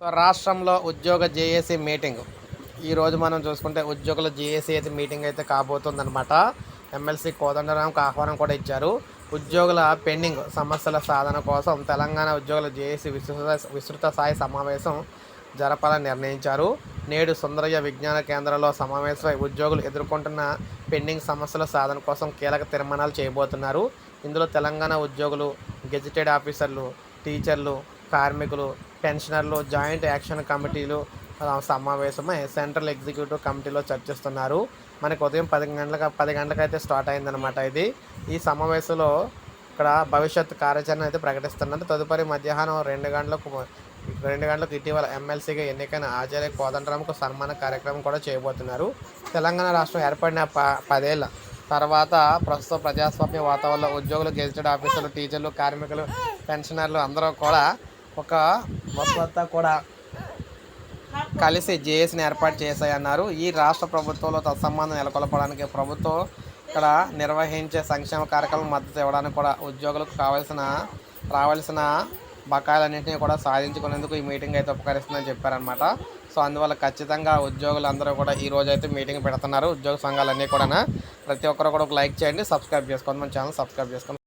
రాష్ట్రంలో ఉద్యోగ JAC meeting. ఈరోజు మనం చూసుకుంటే ఉద్యోగుల జేఏసీ అయితే మీటింగ్ అయితే కాబోతుందన్నమాట. ఎమ్మెల్సీ కోదండరాంకు ఆహ్వానం కూడా ఇచ్చారు. ఉద్యోగుల పెండింగ్ సమస్యల సాధన కోసం తెలంగాణ ఉద్యోగుల జేఏసీ విస్తృత విస్తృత స్థాయి సమావేశం జరపాలని నిర్ణయించారు. నేడు సుందరయ్య విజ్ఞాన కేంద్రంలో సమావేశమై ఉద్యోగులు ఎదుర్కొంటున్న పెండింగ్ సమస్యల సాధన కోసం కీలక తీర్మానాలు చేయబోతున్నారు. ఇందులో తెలంగాణ ఉద్యోగులు గెజిటెడ్ ఆఫీసర్లు టీచర్లు కార్మికులు పెన్షనర్లు జాయింట్ యాక్షన్ కమిటీలు సమావేశమై సెంట్రల్ ఎగ్జిక్యూటివ్ కమిటీలో చర్చిస్తున్నారు. మనకు ఉదయం పది గంటలకు పది గంటలకైతే స్టార్ట్ అయిందనమాట ఇది. ఈ సమావేశంలో ఇక్కడ భవిష్యత్ కార్యాచరణ అయితే ప్రకటిస్తున్నారు. తదుపరి మధ్యాహ్నం రెండు గంటలకు రెండు గంటలకు ఇటీవల ఎమ్మెల్సీగా ఎన్నికైన ఆచార్య కోదండరాంకు సన్మాన కార్యక్రమం కూడా చేయబోతున్నారు. తెలంగాణ రాష్ట్రం ఏర్పడిన ప పదేళ్ళ తర్వాత ప్రస్తుత ప్రజాస్వామ్య వాతావరణంలో ఉద్యోగులు గెజిటెడ్ ఆఫీసర్లు టీచర్లు కార్మికులు పెన్షనర్లు అందరూ కూడా ఒక మొత్తం కూడా కలిసి జేఏసీని ఏర్పాటు చేశాయన్నారు. ఈ రాష్ట్ర ప్రభుత్వంలో తత్సంబంధం నెలకొల్పడానికి ప్రభుత్వం ఇక్కడ నిర్వహించే సంక్షేమ కార్యక్రమం మద్దతు ఇవ్వడానికి కూడా ఉద్యోగులకు కావాల్సిన రావాల్సిన బకాయిలన్నింటినీ కూడా సాధించుకునేందుకు ఈ మీటింగ్ అయితే ఉపకరిస్తుందని చెప్పారనమాట సో అందువల్ల ఖచ్చితంగా ఉద్యోగులు అందరూ కూడా ఈ రోజు అయితే మీటింగ్ పెడుతున్నారు. ఉద్యోగ సంఘాలన్నీ కూడా ప్రతి ఒక్కరు కూడా ఒక లైక్ చేయండి సబ్స్క్రైబ్ చేసుకోండి మన ఛానల్ సబ్స్క్రైబ్ చేసుకోండి.